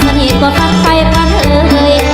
สนิทก็พักไปพันเอ่ย